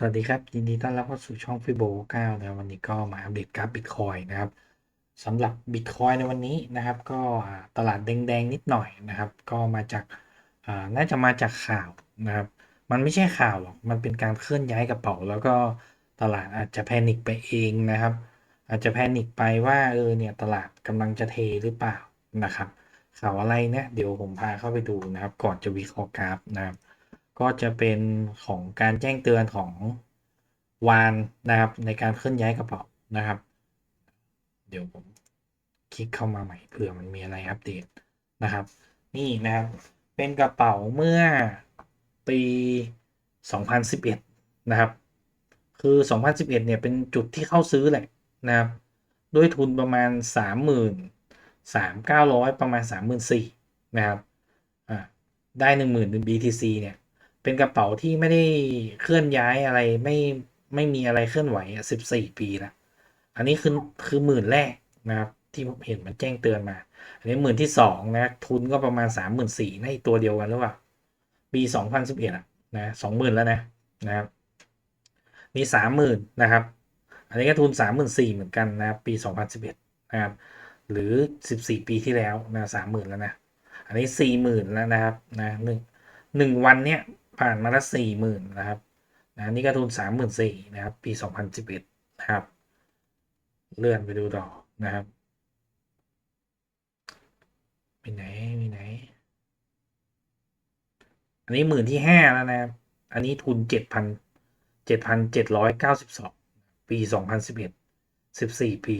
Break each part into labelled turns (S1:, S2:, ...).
S1: สวัสดีครับ ยินดีต้อนรับเข้าสู่ช่องฟิโบ9นะวันนี้ก็มาอัปเดตกราฟบิตคอยนะครับสำหรับบิตคอยในวันนี้นะครับ ก็ตลาดแดงๆนิดหน่อยนะครับ ก็มาจากอาน่าจะมาจากข่าวนะครับ มันไม่ใช่ข่าวหรอกมันเป็นการเคลื่อนย้ายกระเป๋า แล้วก็ตลาดอาจจะแพนิคไปเองนะครับ อาจจะแพนิคไปว่าเออเนี่ยตลาดกำลังจะเทหรือเปล่านะครับข่าวอะไรเนี่ยเดี๋ยวผมพาเข้าไปดูนะครับ ก่อนจะวิเคราะห์กราฟนะครับ ก็จะเป็นของการแจ้งเตือนของวานนะครับ ในการเคลื่อนย้ายกระเป๋านะครับ เดี๋ยวผมคลิกเข้ามาใหม่เผื่อมันมีอะไรอัปเดตนะครับ นี่นะครับเป็นกระเป๋าเมื่อปี 2011 นะครับ คือ 2011 เนี่ยเป็นจุดที่เข้าซื้อแหละนะครับด้วยทุนประมาณ 30,000 3,900 ประมาณ 34,000นะครับอ่าได้ 10,000 BTC เนี่ย เป็นกระเป๋าที่ไม่ได้เคลื่อนย้ายอะไรไม่ไม่มีอะไรเคลื่อนไหวอะสิบสี่ปีละอันนี้คือคือหมื่นแรกนะครับที่ผมเห็นมันแจ้งเตือนมา อันนี้หมื่นที่สองนะทุนก็ประมาณสามหมื่นสี่ในตัวเดียวกันหรือเปล่าปีสองพันสิบเอ็ดอะนะสองหมื่นแล้วนะนะครับมีสามหมื่นนะครับ อันนี้ก็ทุนสามหมื่นสี่เหมือนกันนะปีสองพันสิบเอ็ดนะครับหรือสิบสี่ปีที่แล้วนะสามหมื่นแล้วนะ อันนี้สี่หมื่นแล้วนะครับนะหนึ่งหนึ่งวันเนี้ย ผ่านมาละสี่หมื่นนะครับนะนี่ก็ทุนสามหมื่นสี่นะครับ ปีสองพันสิบเอ็ดนะครับ เลื่อนไปดูต่อนะครับมีไหนมีไหน อันนี้หมื่นที่ห้าแล้วนะครับ อันนี้ทุนเจ็ดพันเจ็ดพันเจ็ดร้อยเก้าสิบสองปีสองพันสิบเอ็ดสิบสี่ปี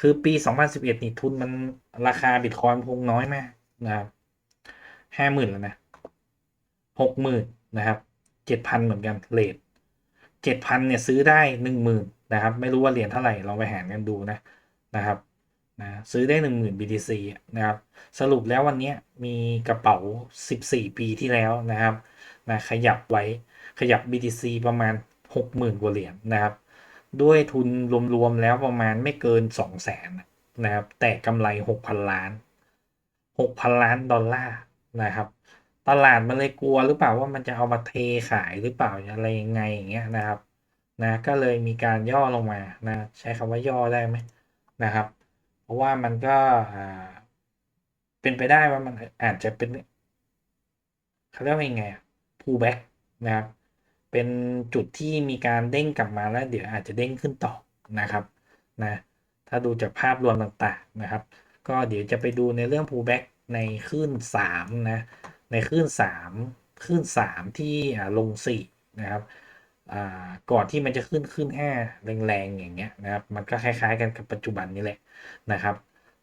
S1: คือปีสองพันสิบเอ็ดนี่ทุนมันราคาบิตคอยน์คงน้อยมากนะครับห้าหมื่นแล้วนะ หกหมื่นนะครับเจ็ดพันเหมือนกันเลทเจ็ดพันเนี่ยซื้อได้หนึ่งหมื่นนะครับ ไม่รู้ว่าเหรียญเท่าไหร่ลองไปหารกันดูนะนะครับนะซื้อได้หนึ่งหมื่น BTC นะครับ สรุปแล้ววันนี้มีกระเป๋า 14 ปีที่แล้วนะครับนะขยับไว้ขยับ BTC ประมาณ 60,000 กว่าเหรียญนะครับ ด้วยทุนรวมๆแล้วประมาณไม่เกิน 2 0 0แสนนะครับ แต่กำไร 6,000 ล้าน 6,000 ล้านดอลลาร์นะครับ ตลาดมันเลยกลัวหรือเปล่าว่ามันจะเอามาเทขายหรือเปล่าอะไรยังไงอย่างเงี้ยนะครับนะก็เลยมีการย่อลงมานะใช้คำว่าย่อได้ไหมนะครับ เพราะว่ามันก็อ่าเป็นไปได้ว่ามันอาจจะเป็นเขาเรียกว่ายังไงอะ pullback นะครับเป็นจุดที่มีการเด้งกลับมาแล้วเดี๋ยวอาจจะเด้งขึ้นต่อนะครับนะถ้าดูจากภาพรวมต่างๆนะครับ ก็เดี๋ยวจะไปดูในเรื่อง pullback ในคลื่น3นะ ในคลื่น3คลื่น3 ที่ลง4นะครับก่อนที่มันจะขึ้นขึ้น5แรงๆอย่างเงี้ยนะครับ มันก็คล้ายๆกันกับปัจจุบันนี้แหละนะครับ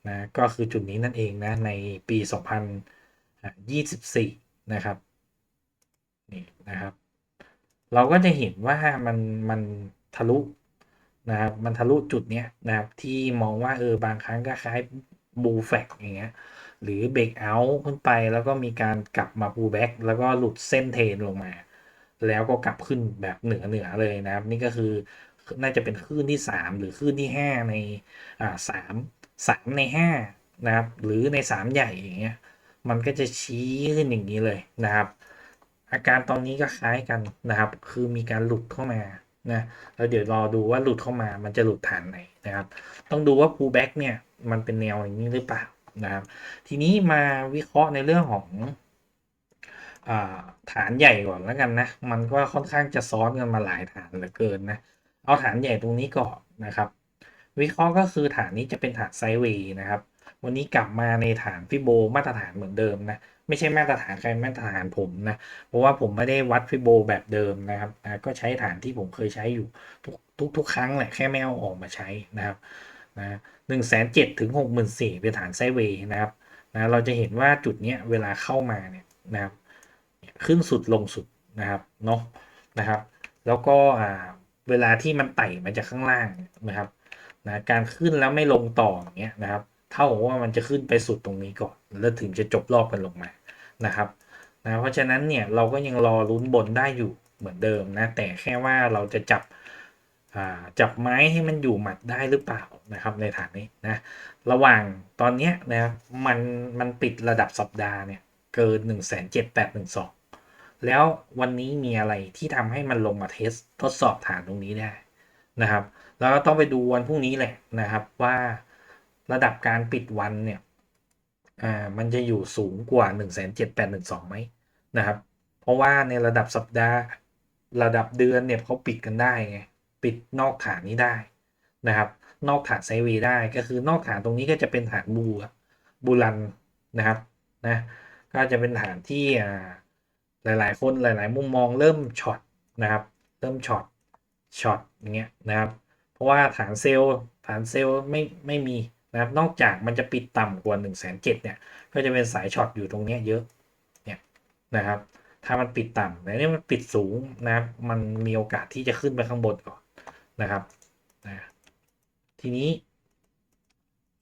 S1: นะก็คือจุดนี้นั่นเองนะในปี 2024 นะครับนี่นะครับ เราก็จะเห็นว่ามันมันทะลุนะครับมันทะลุจุดเนี้ยนะครับที่มองว่าเออบางครั้งก็คล้ายบูแฟกอย่างเงี้ย หรือเบรกเอาท์ขึ้นไปแล้วก็มีการกลับมาพูแบ็กแล้วก็หลุดเส้นเทรนลงมา แล้วก็กลับขึ้นแบบเหนือเหนือเลยนะครับ นี่ก็คือน่าจะเป็นคลื่นที่ 3 หรือคลื่นที่ 5 ในอ่าสามสามใน 5 นะครับ หรือใน 3 ใหญ่อย่างเงี้ยมันก็จะชี้ขึ้นอย่างนี้เลยนะครับ อาการตอนนี้ก็คล้ายกันนะครับ คือมีการหลุดเข้ามานะแล้วเดี๋ยวรอดูว่าหลุดเข้ามามันจะหลุดฐานไหนนะครับ ต้องดูว่า pullback เนี่ย มันเป็นแนวอย่างนี้หรือเปล่า นะครับ ทีนี้มาวิเคราะห์ในเรื่องของฐานใหญ่ก่อนแล้วกันนะ มันก็ค่อนข้างจะซ้อนกันมาหลายฐานเหลือเกินนะ เอาฐานใหญ่ตรงนี้ก่อนนะครับ วิเคราะห์ก็คือฐานนี้จะเป็นฐานไซเวย์นะครับ วันนี้กลับมาในฐานฟิโบมาตรฐานเหมือนเดิมนะ ไม่ใช่มาตรฐานใครมาตรฐานผมนะ เพราะว่าผมไม่ได้วัดฟิโบแบบเดิมนะครับนะก็ใช้ฐานที่ผมเคยใช้อยู่ทุกทุกทุกครั้งแหละ แค่ไม่เอาออกมาใช้นะครับนะ หนึ่งแสนเจ็ดถึงหกหมื่นสี่เป็นฐานไซเวย์นะครับนะเราจะเห็นว่าจุดเนี้ยเวลาเข้ามาเนี่ยนะครับขึ้นสุดลงสุดนะครับเนาะนะครับ แล้วก็อ่าเวลาที่มันไต่มาจากข้างล่างนะครับนะการขึ้นแล้วไม่ลงต่ออย่างเงี้ยนะครับ เท่ากับว่ามันจะขึ้นไปสุดตรงนี้ก่อน แล้วถึงจะจบรอบกันลงมานะครับนะเพราะฉะนั้นเนี่ยเราก็ยังรอลุ้นบนได้อยู่เหมือนเดิมนะแต่แค่ว่าเราจะจับ จับไม้ให้มันอยู่หมัดได้หรือเปล่านะครับในฐานนี้นะระหว่างตอนนี้นะมันมันปิดระดับสัปดาห์เนี่ยเกิน 1 7 8 1 2 แล้ววันนี้มีอะไรที่ทำให้มันลงมาเทสทดสอบฐานตรงนี้ได้นะครับ แล้วก็ต้องไปดูวันพรุ่งนี้แหละนะครับว่าระดับการปิดวันเนี่ยอ่ามันจะอยู่สูงกว่า 1 7 8 1 2ไหมนะครับ เพราะว่าในระดับสัปดาห์ระดับเดือนเนี่ยเขาปิดกันได้ไง ปิดนอกฐานนี้ได้นะครับ นอกฐานไซเวย์ได้ก็คือนอกฐานตรงนี้ก็จะเป็นฐานบูบูรันนะครับนะก็จะเป็นฐานที่อ่าหลาย ๆ คนหลาย ๆ มุมมองเริ่มช็อตนะครับ เริ่มช็อตช็อตอย่างเงี้ยนะครับ เพราะว่าฐานเซลล์ฐานเซลล์ไม่ไม่มีนะครับ นอกจากมันจะปิดต่ำกว่า1นึ่งแสนเจ็ดเนี่ย ก็จะเป็นสายช็อตอยู่ตรงเนี้ยเยอะเนี่ยนะครับ ถ้ามันปิดต่ำแต่นี่มันปิดสูงนะครับ มันมีโอกาสที่จะขึ้นไปข้างบนก่อน นะครับนะทีนี้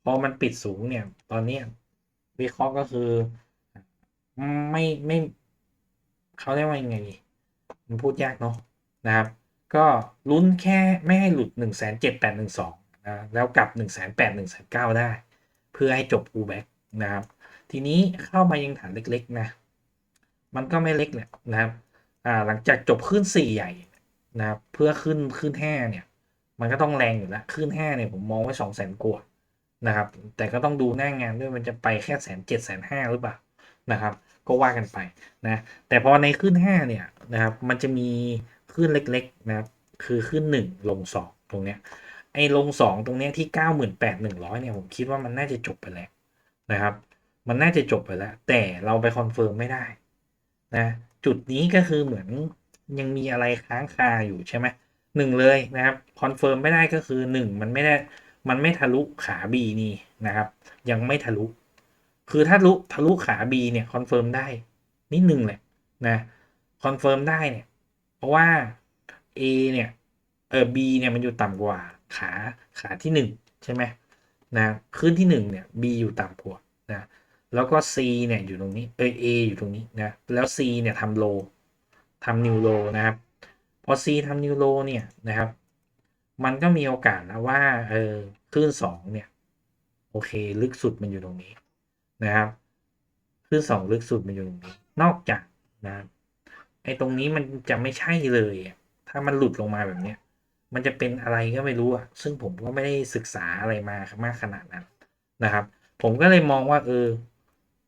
S1: พอมันปิดสูงเนี่ย ตอนนี้วิเคราะห์ก็คือไม่ไม่เขาเรียกว่ายังไงมันพูดยากเนาะนะครับ ก็ลุ้นแค่ไม่ให้หลุด 1 7 8 1 2นะแล้วกลับ 1 8 0 0 0 1 9ได้ เพื่อให้จบ pullback นะครับ ทีนี้เข้ามายังฐานเล็กๆนะ มันก็ไม่เล็กแหละนะครับอ่าหลังจากจบขึ้น 4 ใหญ่ นะครับเพื่อขึ้นขึ้น5เนี่ย มันก็ต้องแรงอยู่แล้วขึ้น5เนี่ยผมมองไว้2 0 0 0 0 0กว่านะครับ แต่ก็ต้องดูหน้างานด้วยมันจะไปแค่แสนเจ็ดแสนห้าหรือเปล่านะครับ ก็ว่ากันไปนะแต่พอในขึ้น5เนี่ยนะครับ มันจะมีขึ้นเล็กๆนะครับคือขึ้น1ลง2ตรงเนี้ยไอ้ลง2ตรงเนี้ยที่98,100เนี่ยผมคิดว่ามันน่าจะจบไปแล้วนะครับ มันน่าจะจบไปแล้ว แต่เราไปคอนเฟิร์มไม่ได้นะจุดนี้ก็คือเหมือน ยังมีอะไรค้างคาอยู่ใช่ไหมหนึ่งเลยนะครับคอนเฟิร์มไม่ได้ก็คือหนึ่งมันไม่ได้มันไม่ทะลุขา B นี่นะครับ ยังไม่ทะลุ คือถ้าทะลุทะลุขา B เนี่ยคอนเฟิร์มได้นิดนึงแหละนะคอนเฟิร์มได้เนี่ยเพราะว่า A เนี่ยเออ B เนี่ยมันอยู่ต่ำกว่าขาขาที่หนึ่งใช่ไหมนะขึ้นที่หนึ่งเนี่ย B อยู่ต่ำกว่านะแล้วก็ C เนี่ยอยู่ตรงนี้เออ A อยู่ตรงนี้นะแล้ว C เนี่ยทำโล ทำนิวโลนะครับ พอ C ทำนิวโลเนี่ยนะครับ มันก็มีโอกาสนะว่าเออคลื่นสองเนี่ย โอเค ลึกสุดมันอยู่ตรงนี้นะครับคลื่นสองลึกสุดมันอยู่ตรงนี้ นอกจากนะไอ้ตรงนี้มันจะไม่ใช่เลย ถ้ามันหลุดลงมาแบบเนี้ยมันจะเป็นอะไรก็ไม่รู้อะ ซึ่งผมก็ไม่ได้ศึกษาอะไรมามากขนาดนั้นนะครับ ผมก็เลยมองว่า เออ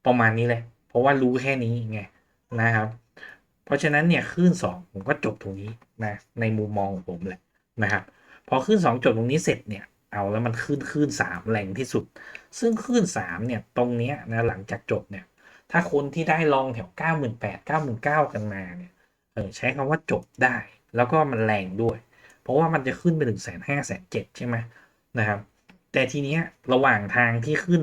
S1: ประมาณนี้แหละ เพราะว่ารู้แค่นี้ไงนะครับ เพราะฉะนั้นเนี่ยคลื่นสองผมก็จบตรงนี้นะในมุมมองของผมแหละนะครับพอคลื่นสองจบตรงนี้เสร็จเนี่ยเอาแล้วมันขึ้นคลื่นสามแรงที่สุด ซึ่งคลื่นสามเนี่ยตรงเนี้ยนะหลังจากจบเนี่ยถ้าคนที่ได้ลองแถวเก้าหมื่นแปดเก้าหมื่นเก้ากันมาเนี่ยเออใช้คำว่าจบได้ แล้วก็มันแรงด้วย เพราะว่ามันจะขึ้นไปถึงแสนห้าแสนเจ็ดใช่ไหมนะครับแต่ทีเนี้ยระหว่างทางที่ขึ้น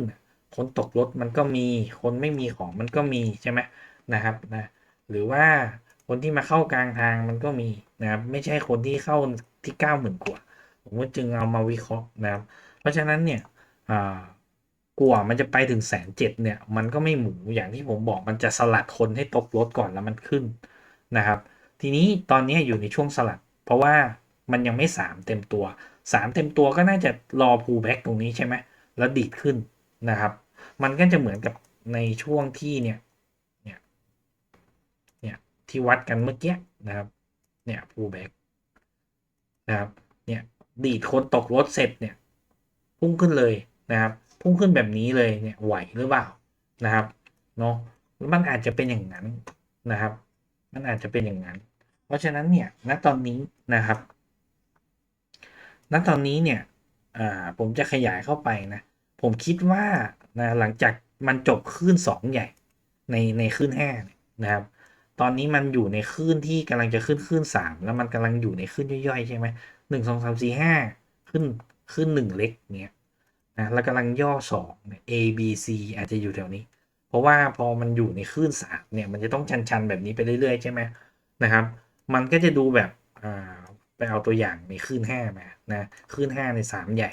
S1: คนตกรถมันก็มีคนไม่มีของมันก็มีใช่ไหมนะครับนะ หรือว่าคนที่มาเข้ากลางทางมันก็มีนะครับ ไม่ใช่คนที่เข้าที่เก้าหมื่นกว่า ผมก็จึงเอามาวิเคราะห์นะครับ เพราะฉะนั้นเนี่ยอ่ากว่ามันจะไปถึงแสนเจ็ดเนี่ย มันก็ไม่หมูอย่างที่ผมบอกมันจะสลัดคนให้ตกรถก่อนแล้วมันขึ้นนะครับ ทีนี้ตอนนี้อยู่ในช่วงสลัด เพราะว่ามันยังไม่สามเต็มตัวสามเต็มตัวก็น่าจะรอ pull back ตรงนี้ใช่ไหมแล้วดีดขึ้นนะครับ มันก็จะเหมือนกับในช่วงที่เนี่ย ที่วัดกันเมื่อกี้นะครับ เนี่ย pull back นะครับ เนี่ย ดีดคนตกรถเสร็จเนี่ย พุ่งขึ้นเลยนะครับ พุ่งขึ้นแบบนี้เลยเนี่ยไหวหรือเปล่านะครับเนาะมันอาจจะเป็นอย่างนั้นนะครับ มันอาจจะเป็นอย่างนั้น เพราะฉะนั้นเนี่ยณตอนนี้นะครับณตอนนี้เนี่ยผมจะขยายเข้าไปนะ ผมคิดว่านะหลังจากมันจบคลื่นสองใหญ่ในในคลื่นห้านะครับ ตอนนี้มันอยู่ในคลื่นที่กำลังจะขึ้นคลื่นสามแล้วมันกำลังอยู่ในคลื่นย่อยๆใช่ไหมหนึ่งสองสามสี่ห้าขึ้นขึ้นหนึ่งเล็กเนี่ยนะแล้วกำลังย่อสองเนี่ย A B C อาจจะอยู่แถวนี้ เพราะว่าพอมันอยู่ในคลื่นสามเนี่ยมันจะต้องชันๆแบบนี้ไปเรื่อยๆใช่ไหมนะครับ มันก็จะดูแบบอ่าไปเอาตัวอย่างในคลื่นห้ามานะคลื่นห้าในสามใหญ่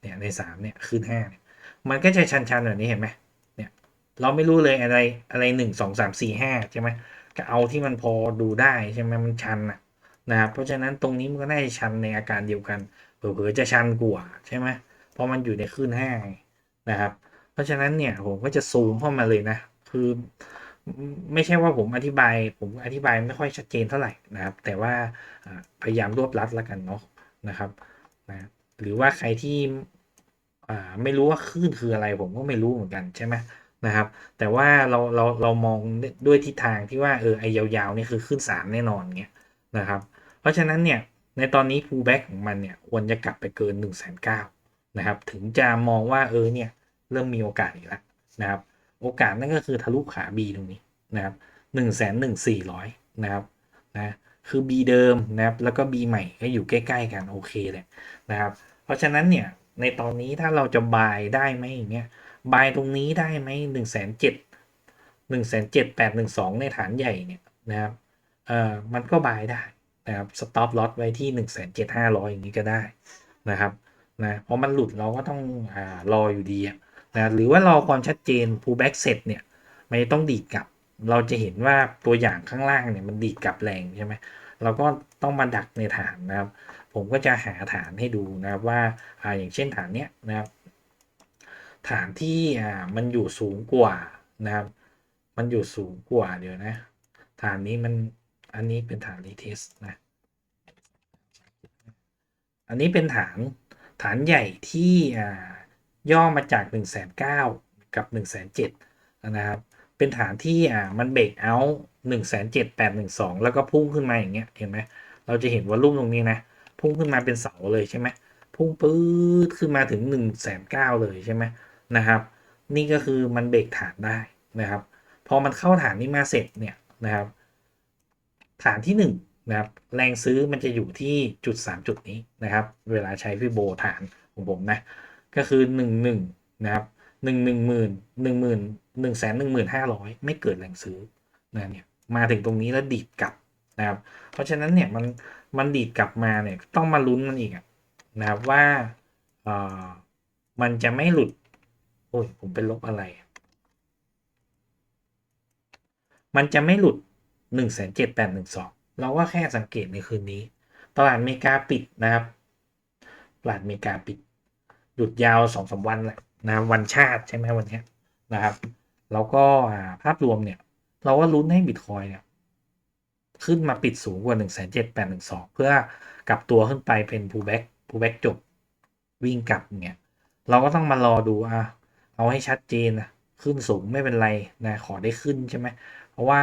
S1: เนี่ยในสามเนี่ยคลื่นห้าเนี่ยมันก็จะชันๆแบบนี้เห็นไหมเนี่ยเราไม่รู้เลยอะไรอะไรหนึ่งสองสามสี่ห้าใช่ไหม ก็เอาที่มันพอดูได้ใช่ไหมมันชันนะนะครับเพราะฉะนั้นตรงนี้มันก็น่าจะชันในอาการเดียวกันเผลอๆจะชันกว่าใช่ไหมเพราะมันอยู่ในคลื่นห้านะครับ เพราะฉะนั้นเนี่ยผมก็จะซูมเข้ามาเลยนะ คือไม่ใช่ว่าผมอธิบาย ผมอธิบายไม่ค่อยชัดเจนเท่าไหร่นะครับ แต่ว่าพยายามรวบรัดแล้วกันเนาะนะครับนะหรือว่าใครที่ไม่รู้ว่าคลื่นคืออะไรผมก็ไม่รู้เหมือนกันใช่ไหม นะครับ แต่ว่าเราเราเรามองด้วยทิศทางที่ว่าเออไอยาวๆนี่คือขึ้นสามแน่นอนเงี้ยนะครับ เพราะฉะนั้นเนี่ยในตอนนี้ pullback ของมันเนี่ยควรจะกลับไปเกิน1นึ่งแสนเก้านะครับ ถึงจะมองว่าเออเนี่ยเริ่มมีโอกาสอีกแล้วนะครับ โอกาสนั่นก็คือทะลุขา B ตรงนี้นะครับหนึ่งแสนหนึ่งสี่ร้อยนะครับนะคือ B เดิมนะครับแล้วก็ B ใหม่ก็อยู่ใกล้ๆกันโอเคเลยนะครับ เพราะฉะนั้นเนี่ยในตอนนี้ถ้าเราจะบายได้ไหมอย่างเงี้ย บายตรงนี้ได้ไหมหนึ่งแสนเจ็ดหนึ่งแสนเจ็ดแปดหนึ่งสองในฐานใหญ่เนี่ยนะครับเอ่อมันก็บายได้นะครับสต็อปลอสไว้ที่หนึ่งแสนเจ็ดห้าร้อยอย่างนี้ก็ได้นะครับนะเพราะมันหลุดเราก็ต้องอ่ารออยู่ดีอะนะหรือว่ารอความชัดเจน pullback เสร็จเนี่ยไมันจะต้องดีดกลับ เราจะเห็นว่าตัวอย่างข้างล่างเนี่ยมันดีดกลับแรงใช่ไหมเราก็ต้องมาดักในฐานนะครับ ผมก็จะหาฐานให้ดูนะครับว่าอ่าอย่างเช่นฐานเนี้ยนะครับ ฐานที่อ่ามันอยู่สูงกว่านะครับ มันอยู่สูงกว่าเดี๋ยวนะ ฐานนี้มันอันนี้เป็นฐานรีเทสนะอันนี้เป็นฐานฐานใหญ่ที่อ่าย่อมาจาก1นึ่งแสนเก้ากับ1นึ่งแสนเจ็ดนะครับ เป็นฐานที่อ่ามันเบรกเอาหนึ่งแสนเจ็ดแปดหนึ่งสองแล้วก็พุ่งขึ้นมาอย่างเงี้ยเห็นไหมเราจะเห็นวอลลุ่มตรงนี้นะ พุ่งขึ้นมาเป็นเสาเลยใช่ไหมพุ่งปื๊ดขึ้นมาถึง1นึ่งแสนเก้าเลยใช่ไหม นะครับ นี่ก็คือมันเบรกฐานได้นะครับ พอมันเข้าฐานนี้มาเสร็จเนี่ยนะครับ ฐานที่1นนะครับแรงซื้อมันจะอยู่ที่จุด 3 จุดนี้นะครับ เวลาใช้ฟิโบฐานของผมนะก็คือ 1 1นะครับ1 1 0 0 0 1 1 0 0 0 1แสน1 5 0 0 ไม่เกิดแรงซื้อนะเนี่ยมาถึงตรงนี้แล้วดีดกลับนะครับ เพราะฉะนั้นเนี่ยมันมันดีดกลับมาเนี่ยต้องมาลุ้นมันอีกนะครับว่าเออมันจะไม่หลุด โอ้ยผมเป็นลบอะไร มันจะไม่หลุด 1 7 8 1 2 เราก็แค่สังเกตในคืนนี้ ตลาดอเมริกาปิดนะครับ ตลาดอเมริกาปิด หยุดยาวสองสาวันแหละนะวันชาติใช่ไหมวันนี้นะครับ แล้วก็ภาพรวมเนี่ย เราว่าลุ้นให้บิตคอยเนี่ยขึ้นมาปิดสูงกว่า 1 7 8 1 2 เพื่อกลับตัวขึ้นไปเป็น pullback pullback จบวิ่งกลับเนี่ยเราก็ต้องมารอดูอะ เอาให้ชัดเจนนะขึ้นสูงไม่เป็นไรนะขอได้ขึ้นใช่ไหมเพราะว่า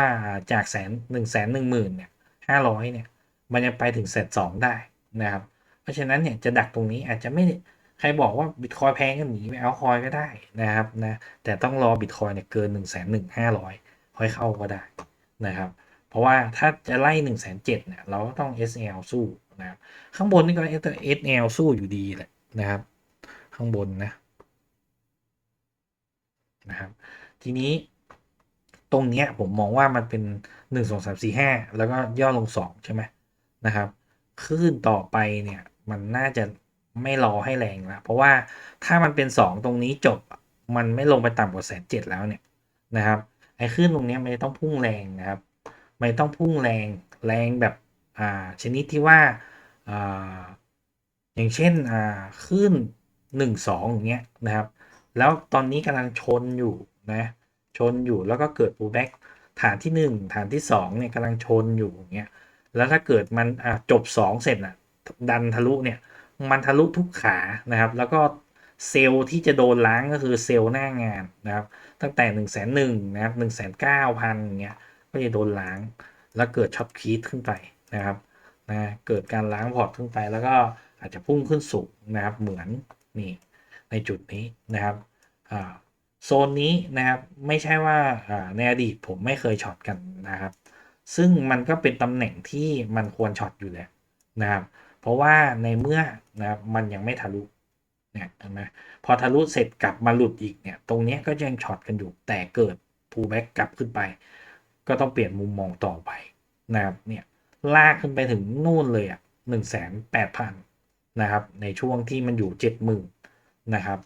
S1: จากแสนหนึ่งแสนหนึ่งหมื่นเนี่ยห้าร้อยเนี่ยมันยังไปถึงแสนสองได้นะครับ เพราะฉะนั้นเนี่ยจะดักตรงนี้อาจจะไม่ใครบอกว่าบิตคอยแพงก็หนีไปเอาคอยก็ได้นะครับนะแต่ต้องรอบิตคอยเนี่ยเกิน1นึ่งแสนหนึ่งห้าร้อยค่อยเข้าก็ได้นะครับเพราะว่าถ้าจะไล่1นึ่งแสนเจ็ดเนี่ยเราก็ต้อง SL สู้นะครับข้างบนนี่ก็ SL สู้อยู่ดีแหละนะครับ ข้างบนนะ นะครับ ทีนี้ตรงเนี้ยผมมองว่ามันเป็น 1 2 3 4 5 แล้วก็ย่อลง 2 ใช่ไหมนะครับคลื่นต่อไปเนี่ยมันน่าจะไม่รอให้แรงแล้วเพราะว่าถ้ามันเป็น 2 ตรงนี้จบมันไม่ลงไปต่ำกว่าแสนเจ็ดแล้วเนี่ยนะครับไอ้คลื่นตรงนี้มันต้องพุ่งแรงนะครับไม่ต้องพุ่งแรงแรงแบบอ่าชนิดที่ว่าอ่าอย่างเช่นอ่าคลื่น1 2อย่างเงี้ยนะครับ แล้วตอนนี้กำลังชนอยู่นะชนอยู่แล้วก็เกิด pullback ฐานที่ 1 ฐานที่2เนี่ยกำลังชนอยู่อย่างเงี้ยแล้วถ้าเกิดมันจบ 2 เสร็จอะดันทะลุเนี่ยมันทะลุทุกขานะครับ แล้วก็เซลล์ที่จะโดนล้างก็คือเซลล์หน้างานนะครับ ตั้งแต่1นึ่งแสนหนึ่งนะครับหนึ่งแสนเก้าพันเงี้ยก็จะโดนล้าง แล้วเกิดช็อตคีทขึ้นไปนะครับนะเกิดการล้างพอร์ตขึ้นไปแล้วก็อาจจะพุ่งขึ้นสูงนะครับเหมือนนี่ ในจุดนี้นะครับโซนนี้นะครับไม่ใช่ว่าในอดีตผมไม่เคยช็อตกันนะครับ ซึ่งมันก็เป็นตำแหน่งที่มันควรช็อตอยู่แล้วนะครับ เพราะว่าในเมื่อนะครับมันยังไม่ทะลุเนี่ยเห็นไหมพอทะลุเสร็จกลับมาหลุดอีกเนี่ยตรงนี้ก็ยังช็อตกันอยู่แต่เกิด pullback กลับขึ้นไป ก็ต้องเปลี่ยนมุมมองต่อไปนะครับเนี่ยลากขึ้นไปถึงนู่นเลยอะหนึ่งแสนแปดพันนะครับในช่วงที่มันอยู่เจ็ดหมื่น นะครับ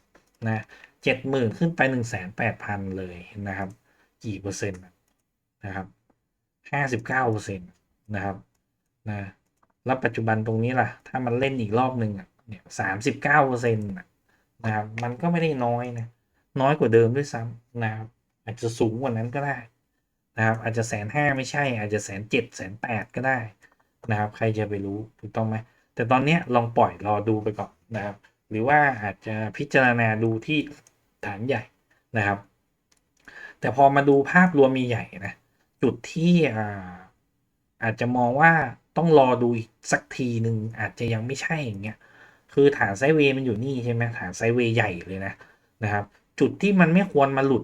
S1: นะเจ็ดหมื่นขึ้นไปหนึ่งแสนแปดพันเลยนะครับ กี่เปอร์เซ็นต์นะครับห้าสิบเก้าเปอร์เซ็นต์นะครับนะแล้วปัจจุบันตรงนี้ล่ะ ถ้ามันเล่นอีกรอบหนึ่งอะเนี่ยสามสิบเก้าเปอร์เซ็นต์นะครับ มันก็ไม่ได้น้อยนะ น้อยกว่าเดิมด้วยซ้ำนะครับ อาจจะสูงกว่านั้นก็ได้นะครับ อาจจะแสนห้าไม่ใช่ อาจจะแสนเจ็ดแสนแปดก็ได้นะครับ ใครจะไปรู้ถูกต้องไหมแต่ตอนนี้ลองปล่อยรอดูไปก่อนนะครับ หรือว่าอาจจะพิจารณาดูที่ฐานใหญ่นะครับ แต่พอมาดูภาพรวมมีใหญ่นะจุดที่อาอาจจะมองว่าต้องรอดูอีกสักทีหนึ่งอาจจะยังไม่ใช่อย่างเงี้ยคือฐานไซเวย์มันอยู่นี่ใช่ไหมฐานไซเวย์ใหญ่เลยนะนะครับ จุดที่มันไม่ควรมาหลุด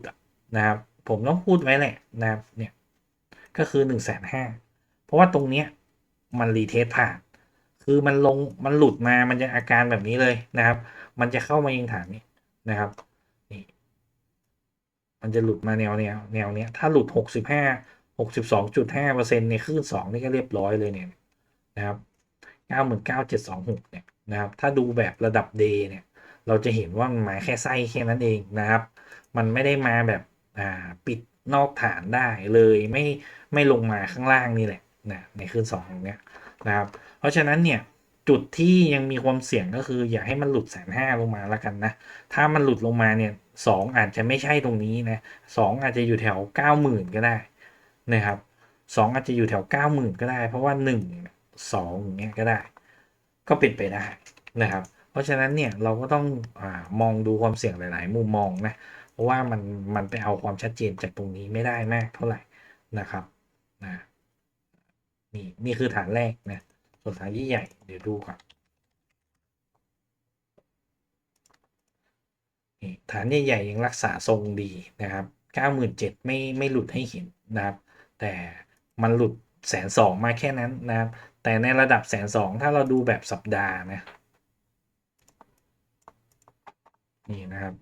S1: นะครับ ผมต้องพูดไว้แหละนะครับเนี่ยก็คือหนึ่งแสนห้าเพราะว่าตรงเนี้ยมันรีเทสผ่าน คือมันลงมันหลุดมามันจะอาการแบบนี้เลยนะครับ มันจะเข้ามายังฐานนี้นะครับนี่มันจะหลุดมาแนวแนวแนวเนี้ยถ้าหลุดหกสิบห้าหกสิบสองจุดห้าเปอร์เซ็นต์ในคลื่นสองนี่ก็เรียบร้อยเลยเนี่ยนะครับเก้าหมื่นเก้าเจ็ดสองหกเนี่ยนะครับ ถ้าดูแบบระดับเดย์เนี่ย เราจะเห็นว่ามันมาแค่ไส้แค่นั้นเองนะครับ มันไม่ได้มาแบบอ่าปิดนอกฐานได้เลยไม่ไม่ลงมาข้างล่างนี่แหละนะในคืนสองเนี้ยนะครับ ราะฉะนั้นเนี่ยจุดที่ยังมีความเสี่ยงก็คือ อย่าให้มันหลุดแสนห้าลงมาแล้วกันนะ ถ้ามันหลุดลงมาเนี่ยสองอาจจะไม่ใช่ตรงนี้นะสองอาจจะอยู่แถวเก้าหมื่นก็ได้นะครับสองอาจจะอยู่แถวเก้าหมื่นก็ได้ เพราะว่าหนึ่งสองอย่างเงี้ยก็ได้ ก็เป็นไปได้นะครับ เพราะฉะนั้นเนี่ยเราก็ต้องอมองดูความเสี่ยงหลาย ๆ มุมมองนะเพราะว่ามันมันไปเอาความชัดเจนจากตรงนี้ไม่ได้มากเท่าไหร่นะครับนะนี่นี่คือฐานแรกนะ ส่วนฐานที่ใหญ่ เดี๋ยวดูก่อนนี่ฐานใหญ่ๆยังรักษาทรงดีนะครับ 97,000ไม่ไม่หลุดให้เห็นนะครับ แต่มันหลุดแสนสองมาแค่นั้นนะครับ แต่ในระดับแสนสองถ้าเราดูแบบสัปดาห์นะนี่นะครับ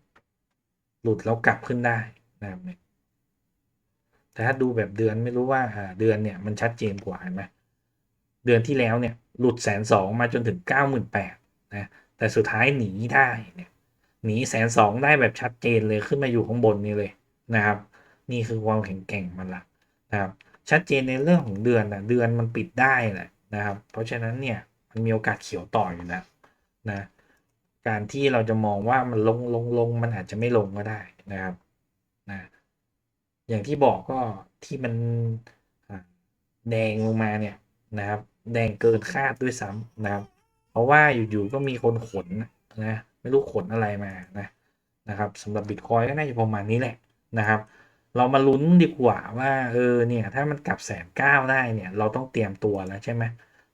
S1: หลุดแล้วกลับขึ้นได้นะครับแต่ถ้าดูแบบเดือนไม่รู้ว่าเดือนเนี่ยมันชัดเจนกว่าไหม เดือนที่แล้วเนี่ยหลุดแสนสองมาจนถึงเก้าหมื่นแปดนะแต่สุดท้ายหนีได้เนี่ยหนีแสนสองได้แบบชัดเจนเลยขึ้นมาอยู่ข้างบนนี้เลยนะครับ นี่คือความแข็งแกร่งมันละนะครับชัดเจนในเรื่องของเดือนนะเดือนมันปิดได้แหละนะครับ เพราะฉะนั้นเนี่ยมันมีโอกาสเขียวต่ออยู่แล้วนะการที่เราจะมองว่ามันลงลงลงมันอาจจะไม่ลงก็ได้นะครับนะอย่างที่บอกก็ที่มันแดงลงมาเนี่ยนะครับ แดงเกินคาดด้วยซ้ำนะครับ เพราะว่าอยู่ๆก็มีคนขนนะไม่รู้ขนอะไรมานะนะครับสำหรับบิตคอยก็น่าจะประมาณนี้แหละนะครับ เรามาลุ้นดีกว่าว่าเออเนี่ยถ้ามันกลับแสนเก้าได้เนี่ยเราต้องเตรียมตัวแล้วใช่ไหม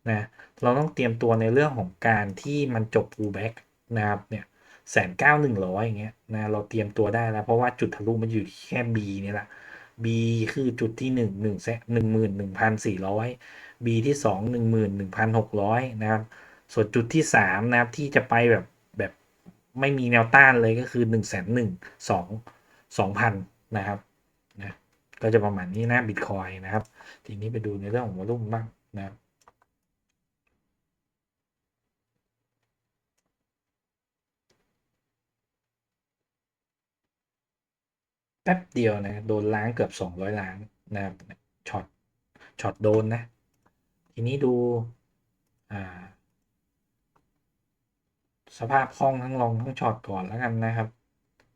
S1: นะเราต้องเตรียมตัวในเรื่องของการที่มันจบ pullback นะครับเนี่ยแสนเก้าหนึ่งร้อยอย่างเงี้ยนะเราเตรียมตัวได้แล้ว เพราะว่าจุดทะลุมันอยู่แค่ B นี่แหละ B คือจุดที่หนึ่งหนึ่งแสนหนึ่งหมื่นหนึ่งพันสี่ร้อย B ที่สองหนึ่งหมื่นหนึ่งพันหกร้อยนะครับ ส่วนจุดที่สามนะครับ ที่จะไปแบบแบบไม่มีแนวต้านเลยก็คือหนึ่งแสนหนึ่งสองสองพันนะครับนะก็จะประมาณนี้นะบิตคอยนะครับ ทีนี้ไปดูในเรื่องของวอลุ่มบ้างนะครับแป๊บเดียวนะ โดนล้างเกือบสองร้อยล้านนะครับช็อตช็อตโดนนะ ทีนี้ดูสภาพคล่องทั้งลองทั้งช็อตก่อนแล้วกันนะครับ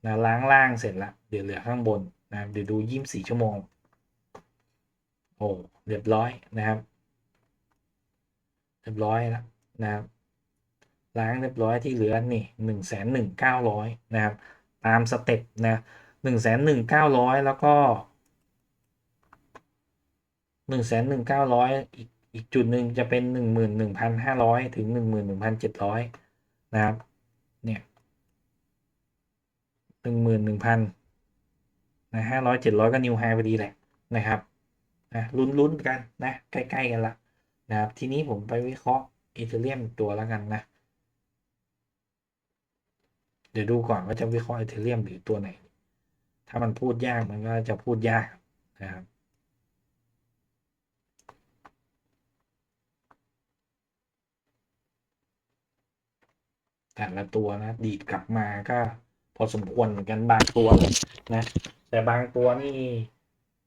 S1: นะล้างล่างเสร็จละเดี๋ยวเหลือข้างบนนะเดี๋ยวดูยี่สิบสี่ชั่วโมง โอ้เรียบร้อยนะครับ เรียบร้อยแล้วนะครับล้างเรียบร้อยที่เหลือนี่หนึ่งแสนหนึ่งเก้าร้อยนะครับ ตามสเต็ปนะหนึ่งแสนหนึ่งเก้าร้อยแล้วก็หนึ่งแสนหนึ่งเก้าร้อยอีก อีกจุดหนึ่งจะเป็นหนึ่งหมื่นหนึ่งพันห้าร้อยถึงหนึ่งหมื่นหนึ่งพันเจ็ดร้อยนะครับ เนี่ยหนึ่งหมื่นหนึ่งพันนะห้าร้อยเจ็ดร้อยก็นิวไฮพอดีแหละนะครับนะลุ้นๆกันนะ ใกล้ ๆ กันละนะครับ ทีนี้ผมไปวิเคราะห์อีเทเรียมตัวแล้วกันนะ เดี๋ยวดูก่อนว่าจะวิเคราะห์อีเทเรียมหรือตัวไหน ถ้ามันพูดยากมันก็จะพูดยากนะครับ แต่ละตัวนะ ดีดกลับมาก็ พอสมควรเหมือนกันบางตัวนะ แต่บางตัวนี่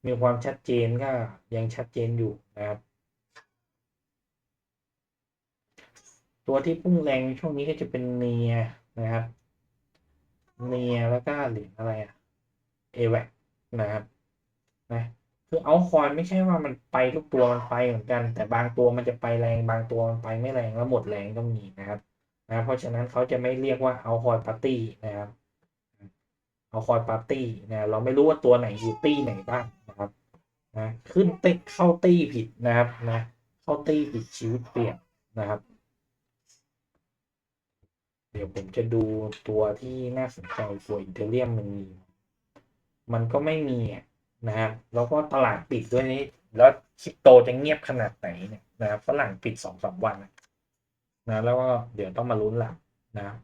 S1: มีความชัดเจนก็ยังชัดเจนอยู่นะครับ ตัวที่พุ่งแรงช่วงนี้ก็จะเป็นเนียนะครับ เนียแล้วก็เหรียญอะไรอะเอแวนะครับนะคือเอาคอยไม่ใช่ว่ามันไปทุกตัวมันไปเหมือนกัน แต่บางตัวมันจะไปแรงบางตัวมันไปไม่แรงแล้วหมดแรงก็มีนะครับ นะเพราะฉะนั้นเขาจะไม่เรียกว่า เอาคอยปาร์ตี้นะครับเอาคอยปาร์ตี้นะเราไม่รู้ว่าตัวไหนอยู่ตี้ไหนบ้างนะครับนะขึ้นเติ๊กเข้าตี้ผิดนะครับนะเข้าตี้ผิดชีวิตเปลี่ยนนะครับ เดี๋ยวผมจะดูตัวที่น่าสนใจตัวอินเทเรียมมันมีมันก็ไม่มีนะครับแล้วก็ตลาดปิดด้วยนี่แล้วคริปโตจะเงียบขนาดไหนเนี่ยนะครับฝรั่งปิดสองสามวันนะ นะแล้วก็เดี๋ยวต้องมาลุ้นหลังนะครับ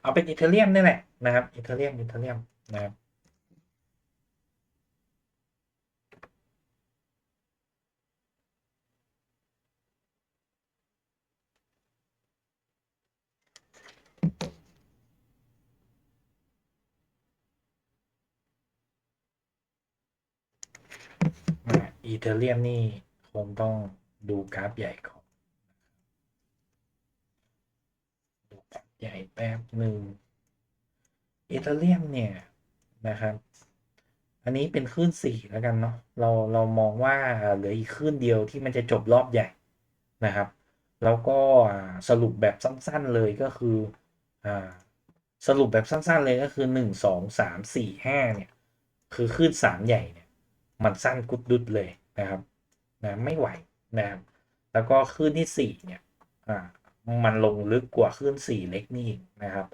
S1: เอาเป็นอีเทเรียมนี่แหละนะครับอีเทเรียมอีเทเรียมนะครับอีเทเรียมนี่คงต้อง ดูกราฟใหญ่ก่อน ดูกราฟใหญ่แป๊บหนึ่งอีเทเรียมเนี่ยนะครับ อันนี้เป็นคลื่นสี่แล้วกันเนาะ เราเรามองว่าเหลืออีกคลื่นเดียวที่มันจะจบรอบใหญ่นะครับ แล้วก็สรุปแบบสั้นๆเลยก็คืออ่าสรุปแบบสั้นๆเลยก็คือหนึ่งสองสามสี่ห้าเนี่ย คือคลื่นสามใหญ่เนี่ย มันสั้นกุดดุดเลยนะครับนะไม่ไหว นะครับแล้วก็คลื่นที่สี่เนี่ยอ่ามันลงลึกกว่าคลื่นสี่เล็กนี่นะครับ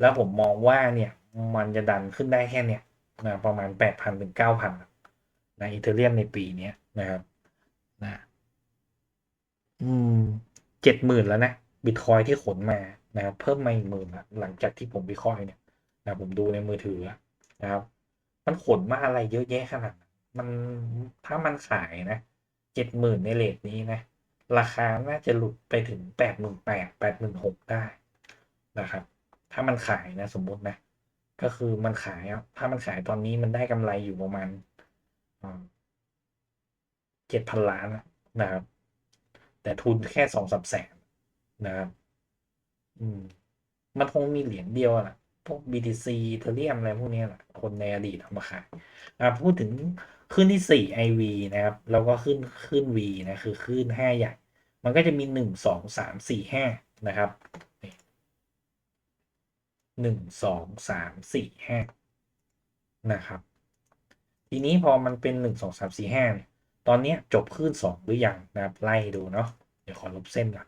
S1: แล้วผมมองว่าเนี่ยมันจะดันขึ้นได้แค่เนี่ยนะประมาณแปดพันถึงเก้าพันนะอีเทเรียมในปีนี้นะครับนะอืมเจ็ดหมื่นแล้วนะบิตคอยที่ขนมานะครับเพิ่มมาอีกหมื่นหลังจากที่ผมวิเคราะห์เนี่ยนะผมดูในมือถือนะครับ มันขนมาอะไรเยอะแยะขนาดนั้นมันถ้ามันขายนะ เจ็ดหมื่นในเลทนี้นะ ราคาน่าจะหลุดไปถึงแปดหมื่นแปดแปดหมื่นหกได้นะครับ ถ้ามันขายนะสมมตินะ ก็คือมันขายถ้ามันขายตอนนี้มันได้กำไรอยู่ประมาณเจ็ดพันล้านนะครับ แต่ทุนแค่สองสามแสนนะครับ อืม มันคงมีเหรียญเดียวอะพวก BTC เทเรียมอะไรพวกนี้แหละคนในอดีตเอามาขายอ่าพูดถึง ขึ้นที่สี่ IV นะครับ แล้วก็ขึ้นขึ้น V นะคือขึ้นห้าใหญ่ มันก็จะมีหนึ่งสองสามสี่ห้านะครับหนึ่งสองสามสี่ห้านะครับ ทีนี้พอมันเป็นหนึ่งสองสามสี่ห้าเนี่ยตอนนี้จบขึ้นสองหรือยังนะครับ ไล่ดูเนาะเดี๋ยวขอลบเส้นก่อน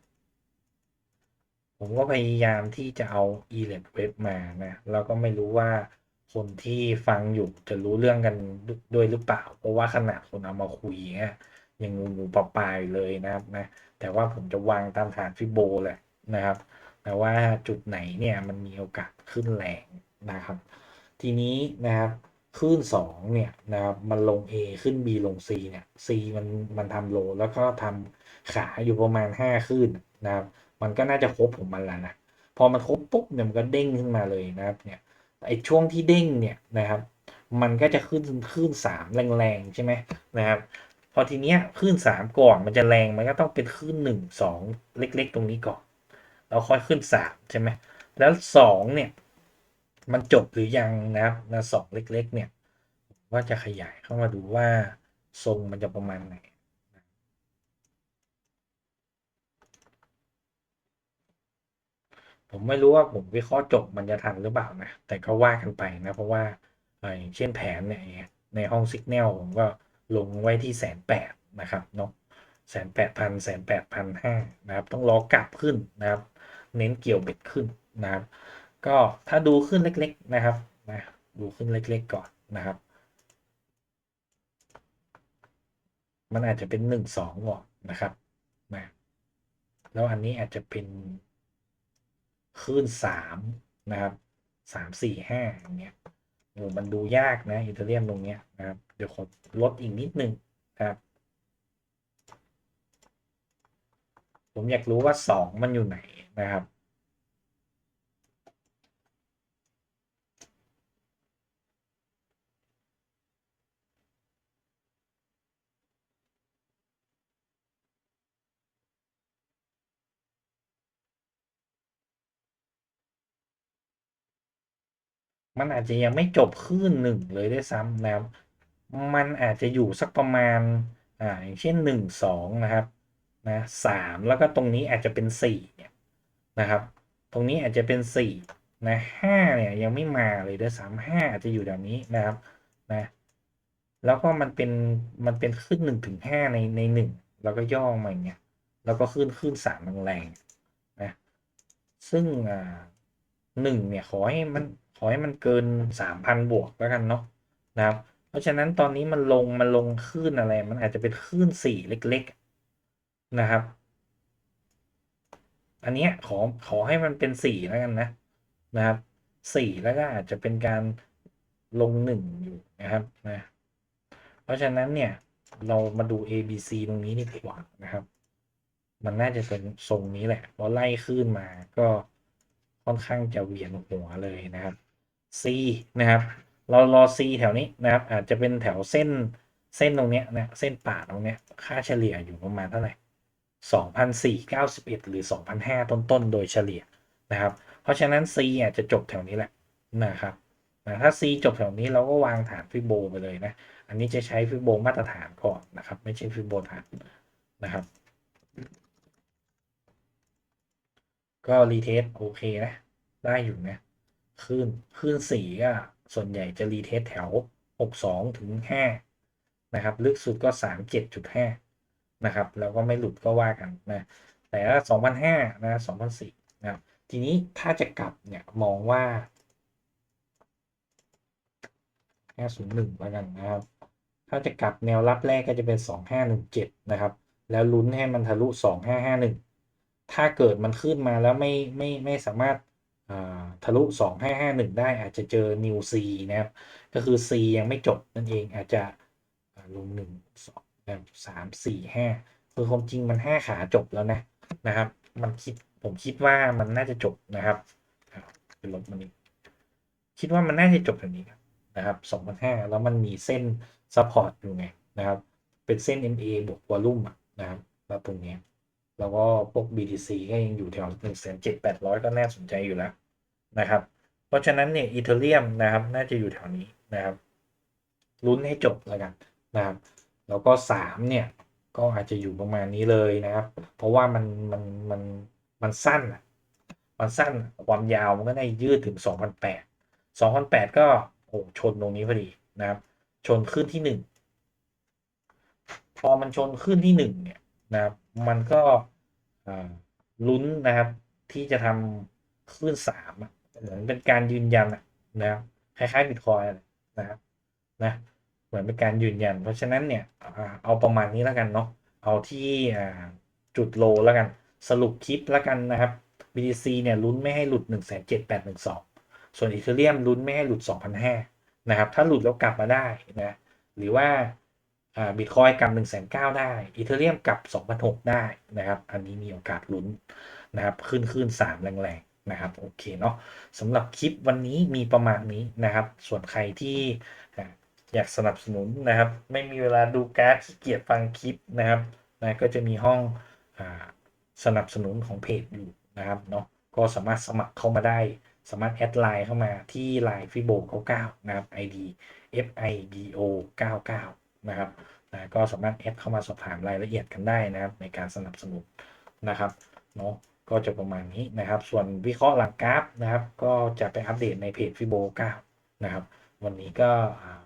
S1: ผมก็พยายามที่จะเอา e l e t web มานะ แล้วก็ไม่รู้ว่า คนที่ฟังอยู่จะรู้เรื่องกันด้วยหรือเปล่า เพราะว่าขนาดคนเอามาคุยเงี้ยยังงูงูปลาปลายเลยนะครับนะแต่ว่าผมจะวางตามฐานฟิโบแหละนะครับ แต่ว่าจุดไหนเนี่ยมันมีโอกาสขึ้นแรงนะครับ ทีนี้นะครับขึ้นสองเนี่ยนะครับมันลง A ขึ้น B ลง C เนี่ย C มันมันทำโล แล้วก็ทำขาอยู่ประมาณห้าขึ้นนะครับ มันก็น่าจะครบผมมันแล้วนะ พอมันครบปุ๊บเนี่ยมันก็เด้งขึ้นมาเลยนะครับเนี่ย ไอช่วงที่เด้งเนี่ยนะครับ มันก็จะขึ้นขึ้นสามแรงๆใช่ไหมนะครับ พอทีเนี้ยขึ้นสามก่อนมันจะแรงมันก็ต้องเป็นขึ้นหนึ่งสองเล็กๆ ตรงนี้ก่อนแล้วค่อยขึ้นสามใช่ไหมแล้วสองเนี่ย มันจบหรือยังนะครับนะสองเล็ก ๆ เนี่ย ว่าจะขยายเข้ามาดูว่าทรงมันจะประมาณไหน ผมไม่รู้ว่าผมวิเคราะห์จบมันจะทันหรือเปล่านะ แต่ก็ว่ากันไปนะ เพราะว่าอย่างเช่นแผนเนี่ยในห้องสิกแนลผมก็ลงไว้ที่แสนแปดนะครับเนาะแสนแปดพันแสนแปดพันห้านะครับต้องรอกลับขึ้นนะครับ เน้นเกี่ยวเบ็ดขึ้นนะครับ ก็ถ้าดูขึ้นเล็กๆนะครับนะดูขึ้นเล็กๆก่อนนะครับ มันอาจจะเป็นหนึ่งสองก่อนนะครับนะแล้วอันนี้อาจจะเป็น ขึ้นสามนะครับสามสี่ห้าตรงเนี้ยโอ้มันดูยากนะอิตาเลียนตรงเนี้ยนะครับ เดี๋ยวขอลดอีกนิดนึงครับ ผมอยากรู้ว่าสองมันอยู่ไหนนะครับ มันอาจจะยังไม่จบคลื่นหนึ่งเลยด้วยซ้ำนะครับ มันอาจจะอยู่สักประมาณอ่าอย่างเช่นหนึ่งสองนะครับนะสามแล้วก็ตรงนี้อาจจะเป็นสี่เนี่ยนะครับ ตรงนี้อาจจะเป็นสี่นะห้าเนี่ยยังไม่มาเลยด้วยซ้ำห้าอาจจะอยู่แถวนี้นะครับนะแล้วก็มันเป็นมันเป็นขึ้นหนึ่งถึงห้าในในหนึ่งแล้วก็ย่อมาอย่างเงี้ยแล้วก็ขึ้นขึ้นสามแรงๆนะซึ่งอ่า หนึ่งเนี่ยขอให้มันขอให้มันเกินสามพันบวกแล้วกันเนาะนะครับ เพราะฉะนั้นตอนนี้มันลงมันลงคลื่นอะไร มันอาจจะเป็นคลื่นสี่เล็ก ๆนะครับ อันนี้ขอขอให้มันเป็นสี่แล้วกันนะนะครับสี่แล้วก็อาจจะเป็นการลงหนึ่งอยู่นะครับนะเพราะฉะนั้นเนี่ยเรามาดู A B C ตรงนี้ดีกว่านะครับ มันน่าจะเป็นทรงนี้แหละพอไล่ขึ้นมาก็ ค่อนข้างจะเวียนหัวเลยนะครับ C นะครับ เรารอ C แถวนี้นะครับ อาจจะเป็นแถวเส้นเส้นตรงเนี้ยนะเส้นป่าตรงเนี้ยค่าเฉลี่ยอยู่ประมาณเท่าไหร่2,491 หรือ 2,500 ต้นๆ โดยเฉลี่ยนะครับ เพราะฉะนั้น C อาจจะจบแถวนี้แหละนะครับนะถ้า C จบแถวนี้เราก็วางฐานฟิโบไปเลยนะ อันนี้จะใช้ฟิโบมาตรฐานก่อนนะครับ ไม่ใช่ฟิโบฐานนะครับ ก็รีเทสโอเคนะ ได้อยู่นะขึ้นขึ้นสี่ก็ส่วนใหญ่จะรีเทสแถว 62 ถึง 5 นะครับ ลึกสุดก็ 37.5 นะครับ แล้วก็ไม่หลุดก็ว่ากันนะ แต่ละ2005 นะ2004นะครับ ทีนี้ถ้าจะกลับเนี่ย มองว่า 501 แล้วกันนะครับ ถ้าจะกลับแนวรับแรกก็จะเป็น 2517 นะครับ แล้วลุ้นให้มันทะลุ 2551 ถ้าเกิดมันขึ้นมาแล้วไม่ไม่ไม่สามารถทะลุ 2551 ได้อาจจะเจอ New C นะครับ ก็คือ C ยังไม่จบนั่นเองอาจจะลง 1 2 3 4 5 คือความจริงมัน 5 ขาจบแล้วนะนะครับ มันคิดผมคิดว่ามันน่าจะจบนะครับเป็นลบมันนี้คิดว่ามันน่าจะจบแบบนี้นะครับ2005แล้วมันมีเส้นซัพพอร์ตอยู่ไงนะครับ เป็นเส้น MA บวกวอลุ่มนะครับแล้วตรงนี้ แล้วก็พวก BTC ก็ยังอยู่แถว1 7 8 0 0 ก็น่าสนใจอยู่แล้วนะครับ เพราะฉะนั้นเนี่ยอีเทเรียมนะครับ น่าจะอยู่แถวนี้นะครับลุ้นให้จบแล้วกันนะครับ แล้วก็ 3 เนี่ย ก็อาจจะอยู่ประมาณนี้เลยนะครับ เพราะว่ามันมันมันมันสั้นอะมันสั้นความยาวมันก็ได้ยืดถึง 2008 2008 ก็โอ้ชนตรงนี้พอดีนะครับ ชนขึ้นที่ 1 พอมันชนขึ้นที่ 1 เนี่ยนะครับ มันก็ลุ้นนะครับที่จะทำขึ้นสามเหมือนเป็นการยืนยันนะครับคล้ายๆบิตคอยนะครับนะเหมือนเป็นการยืนยัน เพราะฉะนั้นเนี่ยเอาประมาณนี้แล้วกันเนาะเอาที่จุดโลแล้วกันสรุปคลิปแล้วกันนะครับ BTC เนี่ยลุ้นไม่ให้หลุด 1 7 8 1 2 ส่วนอีเทเรียมลุ้นไม่ให้หลุด 2,500นะครับถ้าหลุดแล้วกลับมาได้นะหรือว่า บิตคอยกับ1 9 0 0 0ได้อีเทเรียมกับ2,600ได้นะครับ อันนี้มีโอกาสลุ้นนะครับขึ้นขึ้น3แรงๆนะครับโอเคเนาะสำหรับคลิปวันนี้มีประมาณนี้นะครับ ส่วนใครที่อยากสนับสนุนนะครับ ไม่มีเวลาดูการ์ดขี้เกียจฟังคลิปนะครับนะก็จะมีห้องอสนับสนุนของเพจอยู่นะครับเนาะก็สามารถสมัครเข้ามาได้ สามารถแอดไลน์เข้ามาที่ไลน์ฟิโบ99นะครับ ID FIBO 99 นะครับนะก็สามารถแอดเข้ามาสอบถามรายละเอียดกันได้นะครับ ในการสนับสนุนนะครับเนาะก็จะประมาณนี้นะครับ ส่วนวิเคราะห์หลังกราฟนะครับ ก็จะไปอัปเดตในเพจฟิโบ9นะครับ วันนี้ก็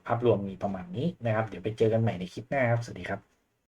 S1: ภาพรวมมีประมาณนี้นะครับ เดี๋ยวไปเจอกันใหม่ในคลิปหน้าครับ สวัสดีครับ